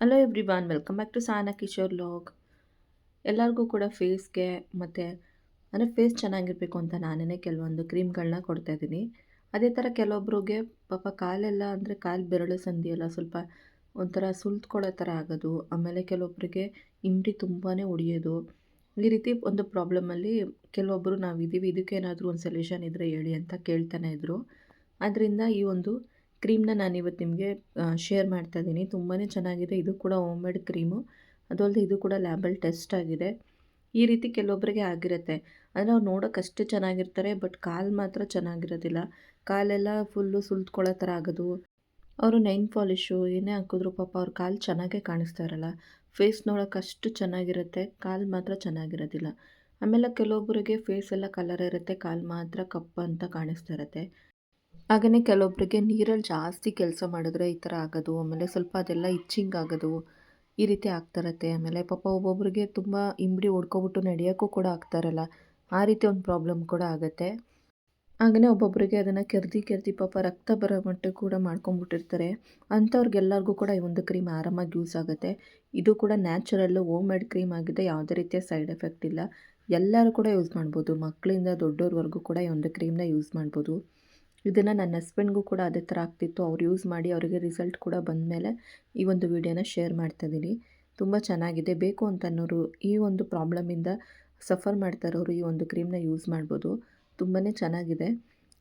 Hello everyone welcome back to Sana Kishore log ಎಲ್ಲರಿಗೂ ಕೂಡ ಫೇಸ್ಗೆ ಮತ್ತು, ಅಂದರೆ ಫೇಸ್ ಚೆನ್ನಾಗಿರಬೇಕು ಅಂತ ನಾನೇ ಕೆಲವೊಂದು ಕ್ರೀಮ್ಗಳನ್ನ ಕೊಡ್ತಾಯಿದ್ದೀನಿ ಅದೇ ಥರ ಕೆಲವೊಬ್ರಿಗೆ ಪಾಪ ಕಾಲೆಲ್ಲ ಅಂದರೆ ಕಾಲು ಬೆರಳು ಸಂದಿಯೆಲ್ಲ ಸ್ವಲ್ಪ ಒಂಥರ ಸುಲ್ತ್ಕೊಳ್ಳೋ ಥರ ಆಗೋದು. ಆಮೇಲೆ ಕೆಲವೊಬ್ಬರಿಗೆ ಇಂಡಿ ತುಂಬಾ ಒಡೆಯೋದು ಈ ರೀತಿ ಒಂದು ಪ್ರಾಬ್ಲಮಲ್ಲಿ ಕೆಲವೊಬ್ಬರು ಇದ್ದೀವಿ ಇದಕ್ಕೇನಾದರೂ ಒಂದು ಸೊಲ್ಯೂಷನ್ ಇದ್ದರೆ ಹೇಳಿ ಅಂತ ಕೇಳ್ತಾನೆ ಇದ್ದರು ಅದರಿಂದ ಈ ಒಂದು ಕ್ರೀಮ್ನ ನಾನಿವತ್ತು ನಿಮಗೆ ಶೇರ್ ಮಾಡ್ತಾ ಇದ್ದೀನಿ. ತುಂಬಾ ಚೆನ್ನಾಗಿದೆ. ಇದು ಕೂಡ ಹೋಮ್ ಮೇಡ್ ಕ್ರೀಮು. ಅದು ಅಲ್ಲದೆ ಇದು ಕೂಡ ಲ್ಯಾಬಲ್ ಟೆಸ್ಟ್ ಆಗಿದೆ. ಈ ರೀತಿ ಕೆಲವೊಬ್ಬರಿಗೆ ಆಗಿರುತ್ತೆ. ಅಂದರೆ ಅವ್ರು ನೋಡೋಕೆ ಅಷ್ಟು ಚೆನ್ನಾಗಿರ್ತಾರೆ, ಬಟ್ ಕಾಲು ಮಾತ್ರ ಚೆನ್ನಾಗಿರೋದಿಲ್ಲ. ಕಾಲೆಲ್ಲ ಫುಲ್ಲು ಸುಲ್ತ್ಕೊಳ್ಳೋ ಥರ ಆಗೋದು. ಅವರು ನೈನ್ ಪಾಲಿಶು, ಏನೇ ಹಾಕಿದ್ರು ಪಾಪ ಅವ್ರ ಕಾಲು ಚೆನ್ನಾಗೇ ಕಾಣಿಸ್ತಾ ಇರಲ್ಲ. ಫೇಸ್ ನೋಡೋಕೆ ಅಷ್ಟು ಚೆನ್ನಾಗಿರುತ್ತೆ. ಕಾಲು ಮಾತ್ರ ಚೆನ್ನಾಗಿರೋದಿಲ್ಲ. ಆಮೇಲೆ ಕೆಲವೊಬ್ಬರಿಗೆ ಫೇಸ್ ಎಲ್ಲ ಕಲರ್ ಇರುತ್ತೆ. ಕಾಲು ಮಾತ್ರ ಕಪ್ಪು ಅಂತ ಕಾಣಿಸ್ತಾ ಇರುತ್ತೆ. ಹಾಗೆಯೇ ಕೆಲವೊಬ್ಬರಿಗೆ ನೀರಲ್ಲಿ ಜಾಸ್ತಿ ಕೆಲಸ ಮಾಡಿದ್ರೆ ಈ ಥರ ಆಗೋದು, ಆಮೇಲೆ ಸ್ವಲ್ಪ ಅದೆಲ್ಲ ಇಚ್ಚಿಂಗ್ ಆಗೋದು ಈ ರೀತಿ ಆಗ್ತಾರತ್ತೆ ಆಮೇಲೆ ಪಾಪ ಒಬ್ಬೊಬ್ರಿಗೆ ತುಂಬ ಇಂಬಡಿ ಹೊಡ್ಕೊಬಿಟ್ಟು ನಡೆಯೋಕ್ಕೂ ಕೂಡ ಆಗ್ತಾರಲ್ಲ ಆ ರೀತಿ ಒಂದು ಪ್ರಾಬ್ಲಮ್ ಕೂಡ ಆಗುತ್ತೆ. ಹಾಗೆಯೇ ಒಬ್ಬೊಬ್ಬರಿಗೆ ಅದನ್ನು ಕೆರ್ದಿ ಕೆರ್ದಿ ಪಾಪ ರಕ್ತ ಬರೋ ಮಟ್ಟ ಕೂಡ ಮಾಡ್ಕೊಂಬಿಟ್ಟಿರ್ತಾರೆ ಅಂಥವ್ರಿಗೆಲ್ಲರಿಗೂ ಕೂಡ ಈ ಒಂದು ಕ್ರೀಮ್ ಆರಾಮಾಗಿ ಯೂಸ್ ಆಗುತ್ತೆ. ಇದು ಕೂಡ ನ್ಯಾಚುರಲ್ಲು ಹೋಮ್ ಮೇಡ್ ಕ್ರೀಮ್ ಆಗಿದೆ, ಯಾವುದೇ ರೀತಿಯ ಸೈಡ್ ಎಫೆಕ್ಟ್ ಇಲ್ಲ. ಎಲ್ಲರೂ ಕೂಡ ಯೂಸ್ ಮಾಡ್ಬೋದು. ಮಕ್ಕಳಿಂದ ದೊಡ್ಡವ್ರವರೆಗೂ ಕೂಡ ಈ ಒಂದು ಕ್ರೀಮ್ನ ಯೂಸ್ ಮಾಡ್ಬೋದು. ಇದನ್ನು ನನ್ನ ಹಸ್ಬೆಂಡ್ಗೂ ಕೂಡ ಅದೇ ಥರ ಆಗ್ತಿತ್ತು. ಅವ್ರು ಯೂಸ್ ಮಾಡಿ ಅವರಿಗೆ ರಿಸಲ್ಟ್ ಕೂಡ ಬಂದ ಮೇಲೆ ಈ ಒಂದು ವಿಡಿಯೋನ ಶೇರ್ ಮಾಡ್ತಾಯಿದ್ದೀನಿ ತುಂಬ ಚೆನ್ನಾಗಿದೆ. ಬೇಕು ಅಂತ ಅನ್ನೋರು ಈ ಒಂದು ಪ್ರಾಬ್ಲಮಿಂದ ಸಫರ್ ಮಾಡ್ತಾ ಇರೋರು ಈ ಒಂದು ಕ್ರೀಮ್ನ ಯೂಸ್ ಮಾಡ್ಬೋದು. ತುಂಬಾ ಚೆನ್ನಾಗಿದೆ.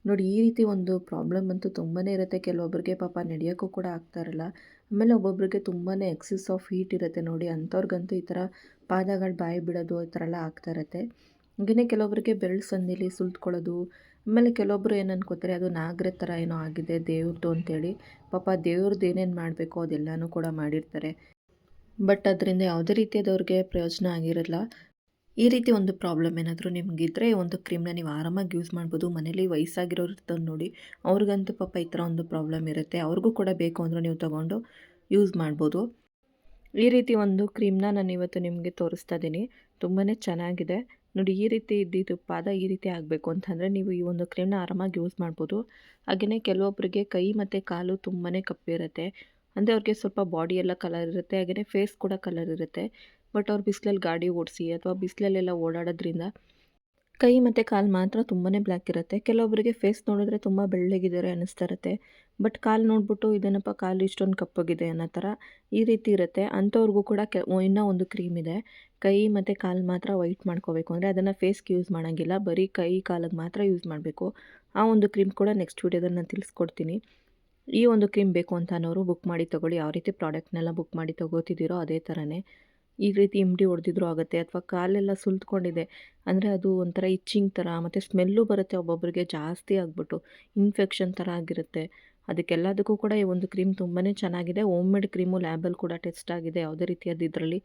ನೋಡಿ, ಈ ರೀತಿ ಒಂದು ಪ್ರಾಬ್ಲಮ್ ಅಂತೂ ತುಂಬಾ ಇರುತ್ತೆ. ಕೆಲವೊಬ್ಬರಿಗೆ ಪಾಪ ನಡೆಯೋಕ್ಕೂ ಕೂಡ ಆಗ್ತಾ ಇರಲ್ಲ. ಆಮೇಲೆ ಒಬ್ಬೊಬ್ಬರಿಗೆ ತುಂಬಾ ಎಕ್ಸಸ್ ಆಫ್ ಹೀಟ್ ಇರುತ್ತೆ ನೋಡಿ. ಅಂಥವ್ರಿಗಂತೂ ಈ ಥರ ಪಾದಗಳು ಬಾಯಿ ಬಿಡೋದು ಈ ಥರ ಎಲ್ಲ ಆಗ್ತಾ ಇರುತ್ತೆ. ಹಾಗೆಯೇ ಕೆಲವೊಬ್ಬರಿಗೆ ಬೆರಳು ಸಂದಿಲಿ ಸುಲ್ತ್ಕೊಳ್ಳೋದು ಆಮೇಲೆ ಕೆಲವೊಬ್ಬರು ಏನು ಅನ್ಕೋತಾರೆ ಅದು ನಾಗರ ಥರ ಏನೋ ಆಗಿದೆ ದೇವ್ರದ್ದು ಅಂತೇಳಿ. ಪಾಪ ದೇವ್ರದ್ದು ಏನೇನು ಮಾಡಬೇಕು ಅದೆಲ್ಲನೂ ಕೂಡ ಮಾಡಿರ್ತಾರೆ. ಬಟ್ ಅದರಿಂದ ಯಾವುದೇ ರೀತಿಯಾದವ್ರಿಗೆ ಪ್ರಯೋಜನ ಆಗಿರಲ್ಲ. ಈ ರೀತಿ ಒಂದು ಪ್ರಾಬ್ಲಮ್ ಏನಾದರೂ ನಿಮಗಿದ್ರೆ ಒಂದು ಕ್ರೀಮ್ನ ನೀವು ಆರಾಮಾಗಿ ಯೂಸ್ ಮಾಡ್ಬೋದು. ಮನೇಲಿ ವಯಸ್ಸಾಗಿರೋರು ಇರ್ತಾರೆ ನೋಡಿ, ಅವ್ರಿಗಂತೂ ಪಾಪ ಈ ಥರ ಒಂದು ಪ್ರಾಬ್ಲಮ್ ಇರುತ್ತೆ. ಅವ್ರಿಗೂ ಕೂಡ ಬೇಕು ಅಂದರೆ ನೀವು ತೊಗೊಂಡು ಯೂಸ್ ಮಾಡ್ಬೋದು. ಈ ರೀತಿ ಒಂದು ಕ್ರೀಮ್ನ ನಾನು ಇವತ್ತು ನಿಮಗೆ ತೋರಿಸ್ತಾ ಇದ್ದೀನಿ ತುಂಬಾ ಚೆನ್ನಾಗಿದೆ. ನೋಡಿ ಈ ರೀತಿ ಇದ್ದಿದ್ದು ಪಾದ ಈ ರೀತಿ ಆಗಬೇಕು ಅಂತಂದರೆ ನೀವು ಈ ಒಂದು ಕ್ರೀಮ್ನ ಆರಾಮಾಗಿ ಯೂಸ್ ಮಾಡ್ಬೋದು. ಹಾಗೆಯೇ ಕೆಲವೊಬ್ಬರಿಗೆ ಕೈ ಮತ್ತು ಕಾಲು ತುಂಬಾ ಕಪ್ಪಿರುತ್ತೆ ಅಂದರೆ ಅವ್ರಿಗೆ ಸ್ವಲ್ಪ ಬಾಡಿ ಎಲ್ಲ ಕಲರ್ ಇರುತ್ತೆ ಹಾಗೆಯೇ ಫೇಸ್ ಕೂಡ ಕಲರ್ ಇರುತ್ತೆ. ಬಟ್ ಅವ್ರು ಬಿಸಿಲಲ್ಲಿ ಗಾಡಿ ಓಡಿಸಿ ಅಥವಾ ಬಿಸಿಲಲ್ಲೆಲ್ಲ ಓಡಾಡೋದ್ರಿಂದ ಕೈ ಮತ್ತು ಕಾಲು ಮಾತ್ರ ತುಂಬಾ ಬ್ಲ್ಯಾಕ್ ಇರುತ್ತೆ. ಕೆಲವೊಬ್ಬರಿಗೆ ಫೇಸ್ ನೋಡಿದ್ರೆ ತುಂಬ ಬೆಳ್ಳಗಿದ್ದಾರೆ ಅನ್ನಿಸ್ತಾ ಇರುತ್ತೆ. ಬಟ್ ಕಾಲು ನೋಡ್ಬಿಟ್ಟು ಇದೇನಪ್ಪ ಕಾಲು ಇಷ್ಟೊಂದು ಕಪ್ಪಗಿದೆ ಅನ್ನೋ ಥರ ಈ ರೀತಿ ಇರುತ್ತೆ. ಅಂಥವ್ರಿಗೂ ಕೂಡ ಕೆ ಇನ್ನೂ ಒಂದು ಕ್ರೀಮ್ ಇದೆ. ಕೈ ಮತ್ತು ಕಾಲು ಮಾತ್ರ ವೈಟ್ ಮಾಡ್ಕೋಬೇಕು. ಅಂದರೆ ಅದನ್ನು ಫೇಸ್ಗೆ ಯೂಸ್ ಮಾಡೋಂಗಿಲ್ಲ. ಬರೀ ಕೈ ಕಾಲಿಗೆ ಮಾತ್ರ ಯೂಸ್ ಮಾಡಬೇಕು. ಆ ಒಂದು ಕ್ರೀಮ್ ಕೂಡ ನೆಕ್ಸ್ಟ್ ವೀಡಿಯೋದಲ್ಲಿ ನಾನು ತಿಳಿಸ್ಕೊಡ್ತೀನಿ. ಈ ಒಂದು ಕ್ರೀಮ್ ಬೇಕು ಅಂತ ಅನ್ನೋರು ಬುಕ್ ಮಾಡಿ ತೊಗೊಳ್ಳಿ. ಯಾವ ರೀತಿ ಪ್ರಾಡಕ್ಟ್ನೆಲ್ಲ ಬುಕ್ ಮಾಡಿ ತೊಗೋತಿದ್ದೀರೋ ಅದೇ ಥರನೇ ಈ ರೀತಿ ಇಮ್ಡಿ ಹೊಡೆದಿದ್ರು ಆಗುತ್ತೆ ಅಥವಾ ಕಾಲೆಲ್ಲ ಸುಲ್ತ್ಕೊಂಡಿದೆ. ಅಂದರೆ ಅದು ಒಂಥರ ಇಚ್ಚಿಂಗ್ ಥರ, ಮತ್ತು ಸ್ಮೆಲ್ಲು ಬರುತ್ತೆ ಒಬ್ಬೊಬ್ಬರಿಗೆ ಜಾಸ್ತಿ ಆಗಿಬಿಟ್ಟು ಇನ್ಫೆಕ್ಷನ್ ಥರ ಆಗಿರುತ್ತೆ. ಅದಕ್ಕೆಲ್ಲದಕ್ಕೂ ಕೂಡ ಈ ಒಂದು ಕ್ರೀಮ್ ತುಂಬಾ ಚೆನ್ನಾಗಿದೆ. ಓಮ್ ಮೇಡ್ ಕ್ರೀಮು ಲ್ಯಾಬಲ್ಲಿ ಕೂಡ ಟೆಸ್ಟ್ ಆಗಿದೆ ಯಾವುದೇ ರೀತಿಯಾದ ಇದರಲ್ಲಿ.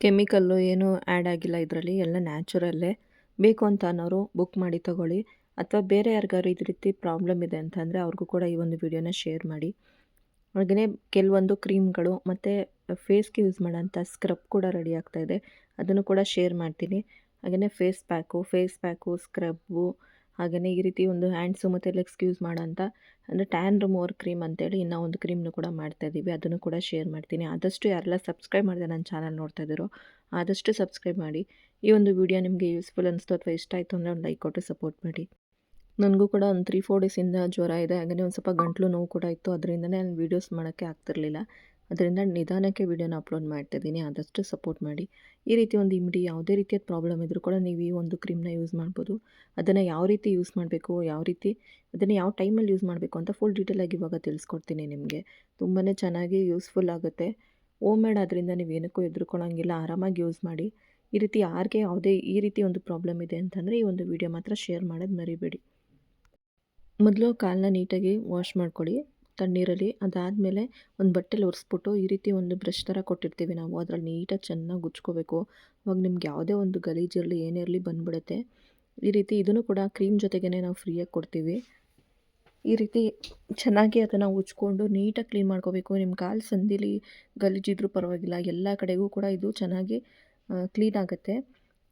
ಕೆಮಿಕಲ್ಲು ಏನೂ ಆ್ಯಡ್ ಆಗಿಲ್ಲ ಇದರಲ್ಲಿ, ಎಲ್ಲ ನ್ಯಾಚುರಲ್ಲೇ ಬೇಕು ಅಂತ ಅನ್ನೋರು ಬುಕ್ ಮಾಡಿ ತಗೊಳ್ಳಿ. ಅಥವಾ ಬೇರೆ ಯಾರಿಗಾರು ಇದೇ ರೀತಿ ಪ್ರಾಬ್ಲಮ್ ಇದೆ ಅಂತಂದರೆ ಅವ್ರಿಗೂ ಕೂಡ ಈ ಒಂದು ವಿಡಿಯೋನ ಶೇರ್ ಮಾಡಿ. ಹಾಗೆಯೇ ಕೆಲವೊಂದು ಕ್ರೀಮ್ಗಳು ಮತ್ತು ಫೇಸ್ಗೆ ಯೂಸ್ ಮಾಡೋಂಥ ಸ್ಕ್ರಬ್ ಕೂಡ ರೆಡಿ ಆಗ್ತಾ ಇದೆ. ಅದನ್ನು ಕೂಡ ಶೇರ್ ಮಾಡ್ತೀನಿ. ಹಾಗೆಯೇ face pack face pack, scrub ಹಾಗೆಯೇ ಈ ರೀತಿ ಒಂದು ಹ್ಯಾಂಡ್ಸು ಮತ್ತು ಲೆಗ್ಸ್ಗೆ ಯೂಸ್ ಮಾಡೋಂಥ ಅಂದರೆ ಟ್ಯಾನ್ ರಿಮೂವರ್ ಕ್ರೀಮ್ ಅಂತೇಳಿ ಇನ್ನೂ ಒಂದು ಕ್ರೀಮ್ನು ಕೂಡ ಮಾಡ್ತಾ ಇದ್ದೀವಿ ಅದನ್ನು ಕೂಡ ಶೇರ್ ಮಾಡ್ತೀನಿ. ಆದಷ್ಟು ಯಾರೆಲ್ಲ ಸಬ್ಸ್ಕ್ರೈಬ್ ಮಾಡಿದೆ ನನ್ನ ಚಾನಲ್ ನೋಡ್ತಾ ಇದ್ದೀರೋ ಆದಷ್ಟು ಸಬ್ಸ್ಕ್ರೈಬ್ ಮಾಡಿ. ಈ ಒಂದು ವಿಡಿಯೋ ನಿಮಗೆ ಯೂಸ್ಫುಲ್ ಅನಿಸ್ತು ಅಥವಾ ಇಷ್ಟ ಆಯಿತು ಅಂದರೆ ಒಂದು ಲೈಕ್ ಕೊಟ್ಟು ಸಪೋರ್ಟ್ ಮಾಡಿ. ನನಗೂ ಕೂಡ ಒಂದು ತ್ರೀ ಫೋರ್ ಡೇಸಿಂದ ಜ್ವರ ಇದೆ. ಹಾಗೆಯೇ ಒಂದು ಸ್ವಲ್ಪ ಗಂಟಲು ನೋವು ಕೂಡ ಇತ್ತು. ಅದರಿಂದನೇ ನಾನು ವೀಡಿಯೋಸ್ ಮಾಡೋಕ್ಕೆ ಆಗ್ತಿರಲಿಲ್ಲ. ಅದರಿಂದ ನಿಧಾನಕ್ಕೆ ವೀಡಿಯೋನ ಅಪ್ಲೋಡ್ ಮಾಡ್ತಿದ್ದೀನಿ. ಆದಷ್ಟು ಸಪೋರ್ಟ್ ಮಾಡಿ. ಈ ರೀತಿ ಒಂದು ಇಮಿಡಿ ಯಾವುದೇ ರೀತಿಯ ಪ್ರಾಬ್ಲಮ್ ಇದ್ದರೂ ಕೂಡ ನೀವು ಈ ಒಂದು ಕ್ರೀಮ್ನ ಯೂಸ್ ಮಾಡ್ಬೋದು. ಅದನ್ನು ಯಾವ ರೀತಿ ಯೂಸ್ ಮಾಡಬೇಕು, ಯಾವ ರೀತಿ, ಅದನ್ನು ಯಾವ ಟೈಮಲ್ಲಿ ಯೂಸ್ ಮಾಡಬೇಕು ಅಂತ ಫುಲ್ ಡೀಟೇಲಾಗಿ ಇವಾಗ ತಿಳಿಸ್ಕೊಡ್ತೀನಿ ನಿಮಗೆ. ತುಂಬಾ ಚೆನ್ನಾಗಿ ಯೂಸ್ಫುಲ್ ಆಗುತ್ತೆ. ಓಮ್ ಮೇಡ್ ಆದ್ದರಿಂದ ನೀವು ಏನಕ್ಕೂ ಎದುರುಕೊಳ್ಳೋಂಗಿಲ್ಲ ಆರಾಮಾಗಿ ಯೂಸ್ ಮಾಡಿ. ಈ ರೀತಿ ಯಾರಿಗೆ ಯಾವುದೇ, ಈ ರೀತಿ ಒಂದು ಪ್ರಾಬ್ಲಮ್ ಇದೆ ಅಂತಂದರೆ ಈ ಒಂದು ವಿಡಿಯೋ ಮಾತ್ರ ಶೇರ್ ಮಾಡೋದು ಮರಿಬೇಡಿ. ಮೊದಲು ಕಾಲನ್ನ ನೀಟಾಗಿ ವಾಶ್ ಮಾಡ್ಕೊಳ್ಳಿ ತಣ್ಣೀರಲ್ಲಿ ಅದಾದಮೇಲೆ ಒಂದು ಬಟ್ಟೆಲಿ ಒರೆಸ್ಬಿಟ್ಟು ಈ ರೀತಿ ಒಂದು ಬ್ರಷ್ ಥರ ಕೊಟ್ಟಿರ್ತೀವಿ ನಾವು. ಅದರಲ್ಲಿ ನೀಟಾಗಿ ಚೆನ್ನಾಗಿ ಉಜ್ಕೋಬೇಕು ಅವಾಗ ನಿಮ್ಗೆ ಯಾವುದೇ ಒಂದು ಗಲೀಜಿರಲಿ ಏನೇ ಇರಲಿ ಬಂದ್ಬಿಡುತ್ತೆ. ಈ ರೀತಿ ಇದನ್ನು ಕೂಡ ಕ್ರೀಮ್ ಜೊತೆಗೇ ನಾವು ಫ್ರೀಯಾಗಿ ಕೊಡ್ತೀವಿ. ಈ ರೀತಿ ಚೆನ್ನಾಗಿ ಅದನ್ನು ಉಜ್ಕೊಂಡು ನೀಟಾಗಿ ಕ್ಲೀನ್ ಮಾಡ್ಕೋಬೇಕು. ನಿಮ್ಮ ಕಾಲು ಸಂದಿಲಿ ಗಲೀಜಿದ್ರೂ ಪರವಾಗಿಲ್ಲ, ಎಲ್ಲ ಕಡೆಗೂ ಕೂಡ ಇದು ಚೆನ್ನಾಗಿ ಕ್ಲೀನ್ ಆಗುತ್ತೆ.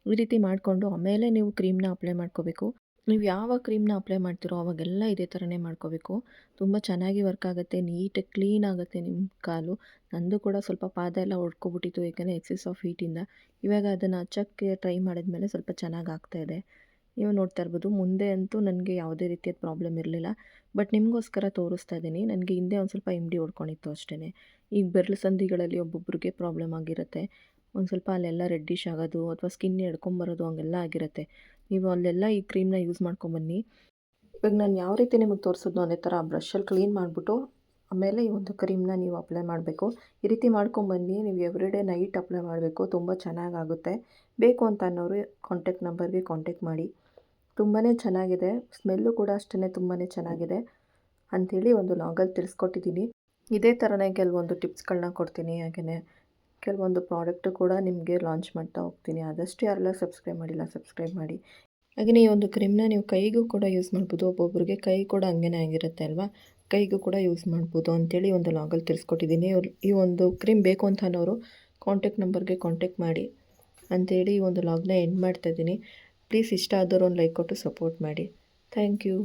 ಈ ರೀತಿ ಮಾಡಿಕೊಂಡು ಆಮೇಲೆ ನೀವು ಕ್ರೀಮ್ನ ಅಪ್ಲೈ ಮಾಡ್ಕೋಬೇಕು. ನೀವು ಯಾವ ಕ್ರೀಮ್ನ ಅಪ್ಲೈ ಮಾಡ್ತೀರೋ ಅವಾಗೆಲ್ಲ ಇದೇ ಥರನೇ ಮಾಡ್ಕೋಬೇಕು. ತುಂಬ ಚೆನ್ನಾಗಿ ವರ್ಕ್ ಆಗುತ್ತೆ ನೀಟಾಗಿ ಕ್ಲೀನ್ ಆಗುತ್ತೆ ನಿಮ್ಮ ಕಾಲು. ನಂದು ಕೂಡ ಸ್ವಲ್ಪ ಪಾದ ಎಲ್ಲ ಒಡ್ಕೊಬಿಟ್ಟಿತ್ತು, ಏಕೆಂದರೆ ಎಕ್ಸೆಸ್ ಆಫ್ ಹೀಟಿಂದ ಇವಾಗ ಅದನ್ನು ಹಚ್ಚಕ್ಕೆ ಟ್ರೈ ಮಾಡಿದ ಮೇಲೆ ಸ್ವಲ್ಪ ಚೆನ್ನಾಗಿ ಆಗ್ತಾ ಇದೆ. ನೀವು ನೋಡ್ತಾ ಇರ್ಬೋದು, ಮುಂದೆ ಅಂತೂ ನನಗೆ ಯಾವುದೇ ರೀತಿಯ ಪ್ರಾಬ್ಲಮ್ ಇರಲಿಲ್ಲ. ಬಟ್ ನಿಮಗೋಸ್ಕರ ತೋರಿಸ್ತಾ ಇದ್ದೀನಿ ನನಗೆ ಹಿಂದೆ ಒಂದು ಸ್ವಲ್ಪ ಎಂ ಡಿ ಹೊಡ್ಕೊಂಡಿತ್ತು ಅಷ್ಟೇ ಈಗ ಬೆರಳು ಸಂಧಿಗಳಲ್ಲಿ ಒಬ್ಬೊಬ್ರಿಗೆ ಪ್ರಾಬ್ಲಮ್ ಆಗಿರುತ್ತೆ. ಒಂದು ಸ್ವಲ್ಪ ಅಲ್ಲೆಲ್ಲ ರೆಡ್ಡಿಶ್ ಆಗೋದು, ಅಥವಾ ಸ್ಕಿನ್ ಎಡ್ಕೊಂಬರೋದು, ಹಂಗೆಲ್ಲ ಆಗಿರುತ್ತೆ. ನೀವು ಅಲ್ಲೆಲ್ಲ ಈ ಕ್ರೀಮ್ನ ಯೂಸ್ ಮಾಡ್ಕೊಂಬನ್ನಿ. ಇವಾಗ ನಾನು ಯಾವ ರೀತಿ ನಿಮಗೆ ತೋರಿಸಿದ್ನೋ ಅದೇ ಥರ ಬ್ರಷಲ್ಲಿ ಕ್ಲೀನ್ ಮಾಡಿಬಿಟ್ಟು, ಆಮೇಲೆ ಈ ಒಂದು ಕ್ರೀಮ್ನ ನೀವು ಅಪ್ಲೈ ಮಾಡಬೇಕು. ಈ ರೀತಿ ಮಾಡ್ಕೊಂಬನ್ನಿ, ನೀವು ಎವ್ರಿಡೇ ನೈಟ್ ಅಪ್ಲೈ ಮಾಡಬೇಕು, ತುಂಬ ಚೆನ್ನಾಗಾಗುತ್ತೆ. ಬೇಕು ಅಂತ ಅನ್ನೋರು ಕಾಂಟ್ಯಾಕ್ಟ್ ನಂಬರ್ಗೆ ಕಾಂಟ್ಯಾಕ್ಟ್ ಮಾಡಿ. ತುಂಬಾ ಚೆನ್ನಾಗಿದೆ, ಸ್ಮೆಲ್ಲು ಕೂಡ ಅಷ್ಟೇ ತುಂಬಾ ಚೆನ್ನಾಗಿದೆ ಅಂಥೇಳಿ ಒಂದು ಲಾಗಲ್ಲಿ ತಿಳಿಸ್ಕೊಟ್ಟಿದ್ದೀನಿ. ಇದೇ ಥರನೇ ಕೆಲವೊಂದು ಟಿಪ್ಸ್ಗಳನ್ನ ಕೊಡ್ತೀನಿ ಹಾಗೆಯೇ ಕೆಲವೊಂದು ಪ್ರಾಡಕ್ಟು ಕೂಡ ನಿಮಗೆ ಲಾಂಚ್ ಮಾಡ್ತಾ ಹೋಗ್ತೀನಿ. ಆದಷ್ಟು ಯಾರೆಲ್ಲ ಸಬ್ಸ್ಕ್ರೈಬ್ ಮಾಡಿಲ್ಲ, ಸಬ್ಸ್ಕ್ರೈಬ್ ಮಾಡಿ. ಹಾಗೆಯೇ ಈ ಒಂದು ಕ್ರೀಮ್ನ ನೀವು ಕೈಗೂ ಕೂಡ ಯೂಸ್ ಮಾಡ್ಬೋದು. ಒಬ್ಬೊಬ್ರಿಗೆ ಕೈ ಕೂಡ ಹಂಗೇ ಆಗಿರುತ್ತೆ ಅಲ್ವಾ? ಕೈಗೂ ಕೂಡ ಯೂಸ್ ಮಾಡ್ಬೋದು ಅಂತೇಳಿ ಒಂದು ಲಾಗಲ್ಲಿ ತಿಳಿಸ್ಕೊಟ್ಟಿದ್ದೀನಿ. ಈ ಒಂದು ಕ್ರೀಮ್ ಬೇಕು ಅಂತ ಅನ್ನೋರು ಕಾಂಟ್ಯಾಕ್ಟ್ ನಂಬರ್ಗೆ ಕಾಂಟ್ಯಾಕ್ಟ್ ಮಾಡಿ ಅಂತೇಳಿ ಈ ಒಂದು ಲಾಗ್ನ ಎಂಡ್ ಮಾಡ್ತಾಯಿದ್ದೀನಿ ಪ್ಲೀಸ್ ಇಷ್ಟ ಆದರೂ ಒಂದು ಲೈಕ್ ಕೊಟ್ಟು ಸಪೋರ್ಟ್ ಮಾಡಿ. Thank you